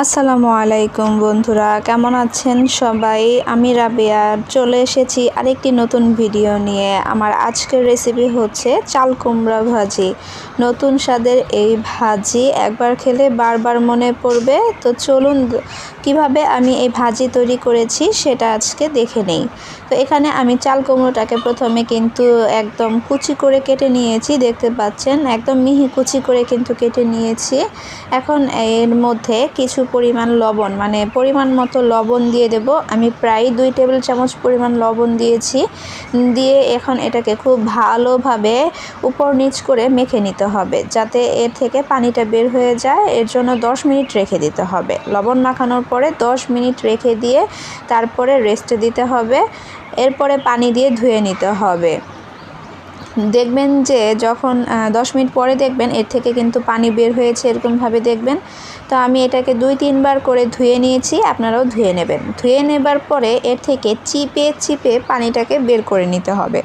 আসসালামু আলাইকুম বন্ধুরা, কেমন আছেন সবাই? আমি রাবিয়া, চলে এসেছি আরেকটি নতুন ভিডিও নিয়ে। আমার আজকের রেসিপি হচ্ছে চাল কুমড়া ভাজি। নতুন স্বাদের এই ভাজি একবার খেলে বারবার মনে পড়বে। তো চলুন কীভাবে আমি এই ভাজি তৈরি করেছি সেটা আজকে দেখে নেই। তো এখানে আমি চাল কুমড়োটাকে প্রথমে কিন্তু একদম কুচি করে কেটে নিয়েছি, দেখতে পাচ্ছেন? একদম মিহি কুচি করে কিন্তু কেটে নিয়েছি। এখন এর মধ্যে কিছু পরিমাণ লবণ মানে পরিমাণ মতো লবণ দিয়ে দেব। আমি প্রায় দুই টেবিল চামচ পরিমাণ লবণ দিয়েছি। দিয়ে এখন এটাকে খুব ভালোভাবে উপর নিচ করে মেখে নিতে হবে, যাতে এর থেকে পানিটা বের হয়ে যায়। এর জন্য 10 মিনিট রেখে দিতে হবে। লবণ মাখানোর পরে 10 মিনিট রেখে দিয়ে তারপরে রেস্টে দিতে হবে। এরপরে পানি দিয়ে ধুয়ে নিতে হবে। দেখবেন যে যখন দশ মিনিট পরে দেখবেন, এর থেকে কিন্তু পানি বের হয়েছে এরকমভাবে দেখবেন। তো আমি এটাকে দুই, তিনবার করে ধুয়ে নিয়েছি, আপনারাও ধুয়ে নেবেন। ধুয়ে নেবার পরে এর থেকে চিপে চিপে পানিটাকে বের করে নিতে হবে।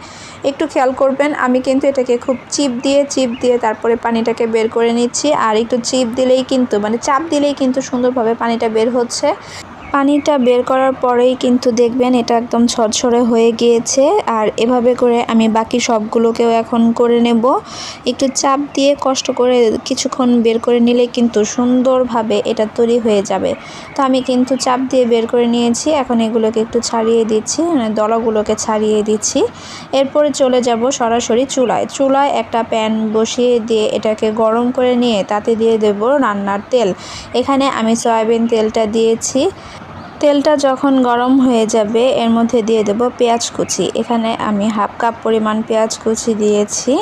একটু খেয়াল করবেন, আমি কিন্তু এটাকে খুব চিপ দিয়ে চিপ দিয়ে তারপরে পানিটাকে বের করে নিচ্ছি। আর একটু চিপ দিলেই কিন্তু মানে চাপ দিলেই কিন্তু সুন্দরভাবে পানিটা বের হচ্ছে। পানিটা বের করার পরেই কিন্তু দেখবেন এটা একদম ছড়ছড়ে হয়ে গিয়েছে। আর এভাবে করে আমি বাকি সবগুলোকেও এখন করে নেব। একটু চাপ দিয়ে কষ্ট করে কিছুক্ষণ বের করে নিলে কিন্তু সুন্দরভাবে এটা তৈরি হয়ে যাবে। তো আমি কিন্তু চাপ দিয়ে বের করে নিয়েছি। এখন এগুলোকে একটু ছাড়িয়ে দিচ্ছি মানে দলাগুলোকে ছাড়িয়ে দিচ্ছি। এরপরে চলে যাব সরাসরি চুলায়। চুলায় একটা প্যান বসিয়ে দিয়ে এটাকে গরম করে নিয়ে তাতে দিয়ে দেব রান্নার তেল। এখানে আমি সয়াবিন তেলটা দিয়েছি। তেলটা যখন গরম হয়ে যাবে, এর মধ্যে দিয়ে দেব পেঁয়াজ কুচি। এখানে আমি হাফ কাপ পরিমাণ পেঁয়াজ কুচি দিয়েছি।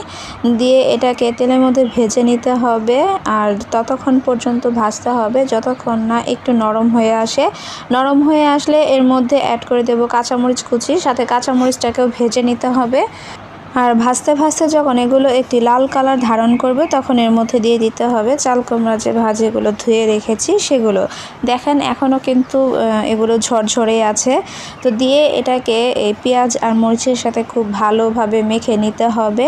দিয়ে এটাকে তেলের মধ্যে ভেজে নিতে হবে আর ততক্ষণ পর্যন্ত ভাজতে হবে। যতক্ষণ না একটু নরম হয়ে আসে। নরম হয়ে আসলে এর মধ্যে অ্যাড করে দেব কাঁচামরিচ কুচি। সাথে কাঁচামরিচটাকেও ভেজে নিতে হবে। আর ভাজতে ভাজতে যখন এগুলো একটি লাল কালার ধারণ করবে, তখন এর মধ্যে দিয়ে দিতে হবে চাল কুমড়া যে ভাজিগুলো ধুয়ে রেখেছি, সেগুলো। দেখেন এখনও কিন্তু এগুলো ঝরঝরে আছে। তো দিয়ে এটাকে এই পেঁয়াজ আর মরিচের সাথে খুব ভালোভাবে মেখে নিতে হবে।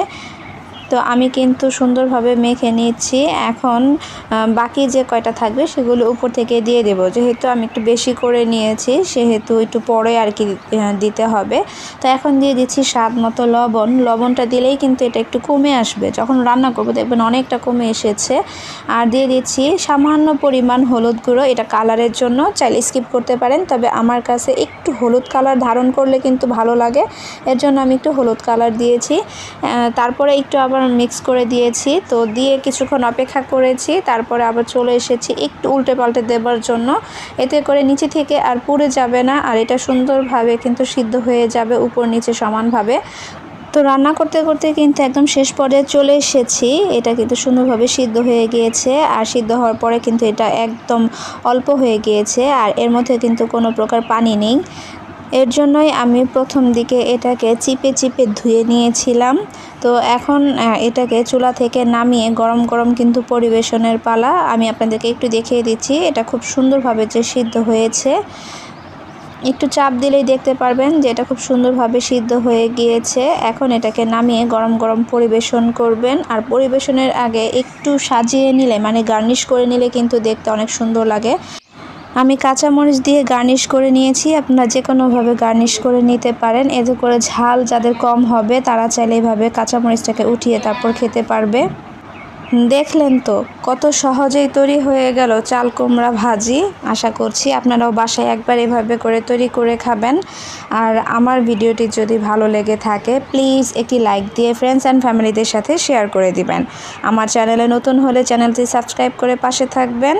তো আমি কিন্তু সুন্দরভাবে মেখে নিচ্ছি। এখন বাকি যে কয়টা থাকবে সেগুলো উপর থেকে দিয়ে দেব। যেহেতু আমি একটু বেশি করে নিয়েছি, সেহেতু একটু পরে আর কি দিতে হবে। তো এখন দিয়ে দিচ্ছি স্বাদ মতো লবণ। লবণটা দিলেই কিন্তু এটা একটু কমে আসবে। যখন রান্না করব দেখবেন অনেকটা কমে এসেছে। আর দিয়ে দিচ্ছি সামান্য পরিমাণ হলুদ গুঁড়ো। এটা কালারের জন্য, চাইলে স্কিপ করতে পারেন। তবে আমার কাছে একটু হলুদ কালার ধারণ করলে কিন্তু ভালো লাগে। এর জন্য আমি একটু হলুদ কালার দিয়েছি। তারপরে একটু আবার আবার মিক্স করে দিয়েছি। তো দিয়ে কিছুক্ষণ অপেক্ষা করেছি, তারপরে আবার চলে এসেছি একটু উল্টে পাল্টে দেবার জন্য। এতে করে নিচে থেকে আর পুড়ে যাবে না, আর এটা সুন্দরভাবে কিন্তু সিদ্ধ হয়ে যাবে উপর নিচে সমানভাবে। তো রান্না করতে করতে কিন্তু একদম শেষ পর্যায়ে চলে এসেছি। এটা কিন্তু সুন্দরভাবে সিদ্ধ হয়ে গিয়েছে, আর সিদ্ধ হওয়ার পরে কিন্তু এটা একদম অল্প হয়ে গিয়েছে, আর এর মধ্যে কিন্তু কোনো প্রকার পানি নেই। এর জন্যই আমি প্রথম দিকে এটাকে চিপে চিপে ধুয়ে নিয়েছিলাম। তো এখন এটাকে চুলা থেকে নামিয়ে গরম গরম কিন্তু পরিবেশনের পালা। আমি আপনাদেরকে একটু দেখিয়ে দিচ্ছি, এটা খুব সুন্দরভাবে যে সিদ্ধ হয়েছে। একটু চাপ দিলেই দেখতে পারবেন যে এটা খুব সুন্দরভাবে সিদ্ধ হয়ে গিয়েছে। এখন এটাকে নামিয়ে গরম গরম পরিবেশন করবেন। আর পরিবেশনের আগে একটু সাজিয়ে নিলে মানে গার্নিশ করে নিলে কিন্তু দেখতে অনেক সুন্দর লাগে। আমি কাঁচামরিচ দিয়ে গার্নিশ করে নিয়েছি। আপনারা যে কোনোভাবে গার্নিশ করে নিতে পারেন। এতে করে ঝাল যাদের কম হবে, তারা চাইলে এভাবে কাঁচামরিচটাকে উঠিয়ে তারপর খেতে পারবে। দেখলেন তো, কত সহজেই তৈরি হয়ে গেল চাল কুমড়া ভাজি। আশা করছি আপনারাও বাসায় একবার এভাবে করে তৈরি করে খাবেন। আর আমার ভিডিওটি যদি ভালো লেগে থাকে, প্লিজ একটি লাইক দিয়ে ফ্রেন্ডস অ্যান্ড ফ্যামিলিদের সাথে শেয়ার করে দিবেন। আমার চ্যানেলে নতুন হলে চ্যানেলটি সাবস্ক্রাইব করে পাশে থাকবেন।